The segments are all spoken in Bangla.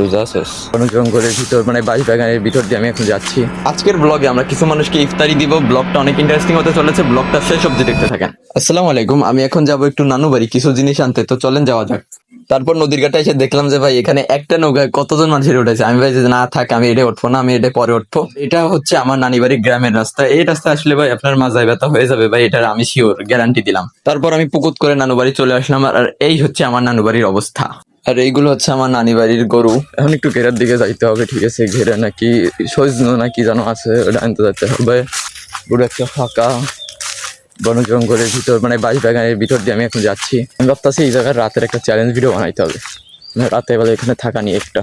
রোজা শেষ জঙ্গলের ভিতর মানে বাগানের ভিতর দিয়ে আমি এখন যাচ্ছি। আজকের ব্লগে আমরা কিছু মানুষকে ইফতারি দিব। ব্লগটা অনেক ইন্টারেস্টিং হতে চলেছে। ব্লগটা শেষ দেখতে থাকেন। আসসালামু আলাইকুম। আমি এখন যাব একটু নানু বাড়ি কিছু জিনিস আনতে। তো চলেন যাওয়া যাক। তারপর নদীর ঘাটে এসে দেখলাম যে ভাই এখানে একটা নৌকায় কতজন মানুষের উঠেছে? আমি ভাই যে না থাক আমি এটা উঠবো না আমি এটা পরে উঠবো। এটা হচ্ছে আমার নানি বাড়ির গ্রামের রাস্তা। এই রাস্তা আসলে ভাই আপনার মাজায় ব্যথা হয়ে যাবে ভাই এটার আমি শিওর গ্যারান্টি দিলাম। তারপর আমি পুকুত করে নানু বাড়ি চলে আসলাম। আর এই হচ্ছে আমার নানু বাড়ির অবস্থা। আর এইগুলো হচ্ছে আমার নানি বাড়ির গরু। এখন একটু ঘেরার দিকে যাইতে হবে, ঠিক আছে? ঘেরা নাকি সজনো নাকি যেন আছে, ওটা আনতে হবে। পুরো একটা ফাঁকা বন জঙ্গলের ভিতর মানে বাঁশ বাগানের ভিতর দিয়ে আমি এখন যাচ্ছি। আমি ভাবতেছি এই জায়গায় রাতের একটা চ্যালেঞ্জ ভিডিও বানাইতে হবে। মানে রাতে বেলা এখানে থাকা নিয়ে একটা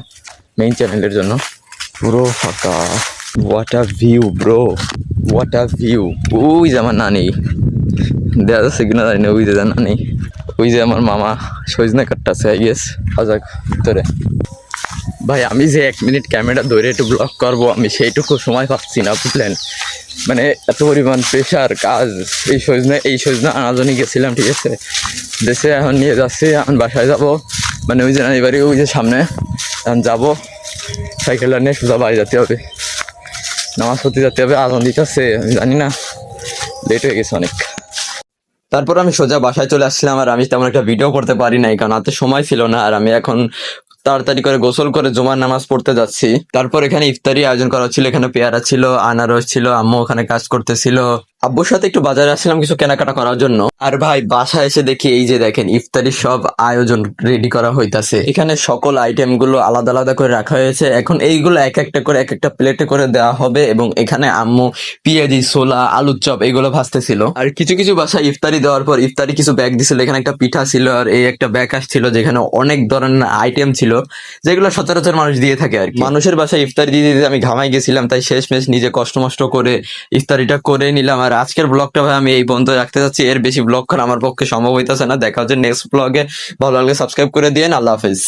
মেইন চ্যানেলের জন্য। পুরো ফাঁকা। What a view bro what a view ওই যে আমার নানি। দেওয়া যাচ্ছে কিনা জানি না, ওই যে নানি। ওই যে আমার মামা সজনে কাটতেছে আই গেস আজাক, ভিতরে। ভাই, আমি যে এক মিনিট ক্যামেরা ধরে একটু ব্লগ করব, আমি সেইটুকু সময় পাচ্ছি না, বুঝলেন? মানে এত পরিমাণ প্রেশার কাজ, এই সজনে এই সজনে আনাজনে গেছিলাম, ঠিক আছে? দেশে এখন নিয়ে যাচ্ছি, এখন বাসায় যাব। মানে ওই যে বাড়ি ওই যে সামনে। এখন যাব। সাইকেলটা নিয়ে সোজা বাড়ি যেতে হবে। নামাজ পড়তে যেতে হবে, আজান দিতেছে, আমি জানি না। লেট হয়ে গেছে অনেক। তারপর আমি সোজা বাসায় চলে আসছিলাম আর আমি তেমন একটা ভিডিও করতে পারি নাই, কারণ হাতে সময় ছিল না। আর আমি এখন তাড়াতাড়ি করে গোসল করে জুমার নামাজ পড়তে যাচ্ছি। তারপর এখানে ইফতারি আয়োজন করা ছিল এখানে পেয়ারা ছিল, আনারস ছিল, আম্মু ওখানে কাজ করতেছিল। আব্বুর সাথে একটু বাজারে আসছিলাম কিছু কেনাকাটা করার জন্য। আর ভাই, বাসায় এসে দেখি এই যে দেখেন, ইফতারির সব আয়োজন রেডি করা হইতাছে। এখানে সকল আইটেমগুলো আলাদা আলাদা করে রাখা হয়েছে। এখন এইগুলো এক একটা করে, এক একটা প্লেটে করে দেওয়া হবে এবং এখানে আম্মু পেঁয়াজি, ছোলা, আলুর চপ এগুলো ভাজতেছিল। আর কিছু কিছু বাসায় ইফতারি দেওয়ার পর ইফতারি কিছু ব্যাগ দিছিল। এখানে একটা পিঠা ছিল আর এই একটা ব্যাগ আসছিল যেখানে অনেক ধরনের আইটেম ছিল, যেগুলো সচরাচর মানুষ দিয়ে থাকে আর মানুষের বাসায় ইফতারি দিয়ে দিতে আমি ঘামাই গেছিলাম, তাই শেষমেশ নিজে কষ্ট মষ্ট করে ইফতারিটা করে নিলাম আর আজকের ব্লগটা ভাই আমি এই পর্যন্ত রাখতে চাচ্ছি এর বেশি ব্লগ করা আমার পক্ষে সম্ভব হইতেছে না। দেখা হচ্ছে নেক্সট ব্লগে ভালো লাগলে সাবস্ক্রাইব করে দিয়ে আল্লাহ হাফেজ।